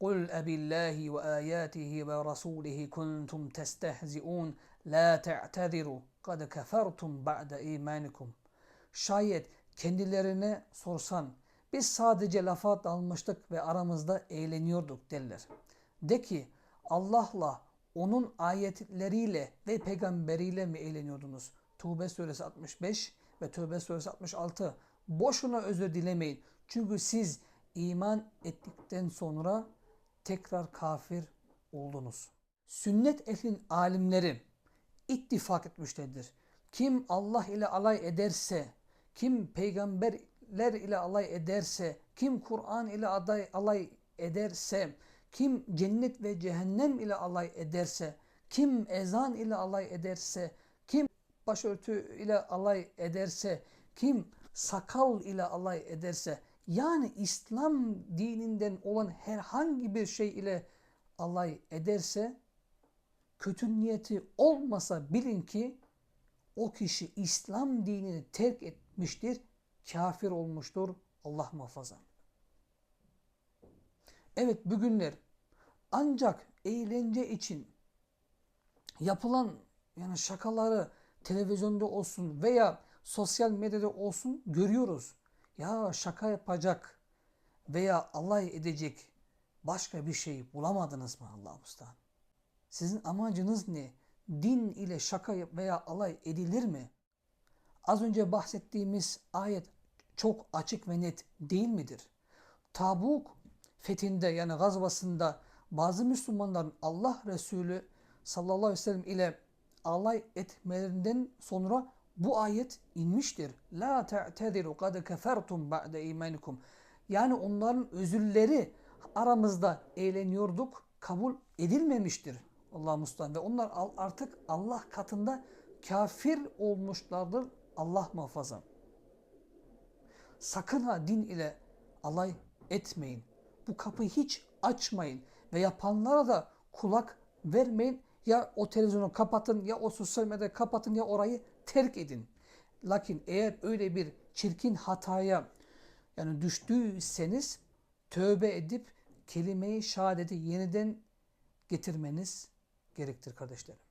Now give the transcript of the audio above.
قُلْ أَبِ اللّٰهِ وَآيَاتِهِ وَرَسُولِهِ كُنْتُمْ تَسْتَهْزِئُونَ لَا تَعْتَذِرُوا قَدْ كَفَرْتُمْ بَعْدَ اِيمَانِكُمْ Şayet kendilerine sorsan biz sadece lafa dalmıştık ve aramızda eğleniyorduk derler. De ki Allah'la onun ayetleriyle ve peygamberiyle mi eğleniyordunuz? Tövbe suresi 65 ve Tövbe suresi 66. Boşuna özür dilemeyin. Çünkü siz iman ettikten sonra tekrar kafir oldunuz. Sünnet ehlin alimleri ittifak etmişlerdir. Kim Allah ile alay ederse, kim peygamberler ile alay ederse, kim Kur'an ile aday, alay ederse, kim cennet ve cehennem ile alay ederse, kim ezan ile alay ederse, kim başörtü ile alay ederse, kim sakal ile alay ederse, yani İslam dininden olan herhangi bir şey ile alay ederse, kötü niyeti olmasa bilin ki o kişi İslam dinini terk etmiştir, kafir olmuştur. Allah muhafaza. Evet bugünler ancak eğlence için yapılan yani şakaları televizyonda olsun veya sosyal medyada olsun görüyoruz. Ya şaka yapacak veya alay edecek başka bir şey bulamadınız mı Allah Mustafa? Sizin amacınız ne? Din ile şaka veya alay edilir mi? Az önce bahsettiğimiz ayet çok açık ve net değil midir? Tabuk fethinde yani gazvasında bazı Müslümanların Allah Resulü sallallahu aleyhi ve sellem ile alay etmelerinden sonra bu ayet inmiştir. La te'tediru kad kefertum ba'de imanikum. Yani onların özürleri aramızda eğleniyorduk kabul edilmemiştir. Allah Mustafa ve onlar artık Allah katında kafir olmuşlardır. Allah muhafaza. Sakın ha din ile alay etmeyin. Bu kapıyı hiç açmayın ve yapanlara da kulak vermeyin. Ya o televizyonu kapatın ya o sosyal medyayı kapatın ya orayı terk edin. Lakin eğer öyle bir çirkin hataya yani düştüyseniz tövbe edip kelime-i yeniden getirmeniz gerektir kardeşlerim.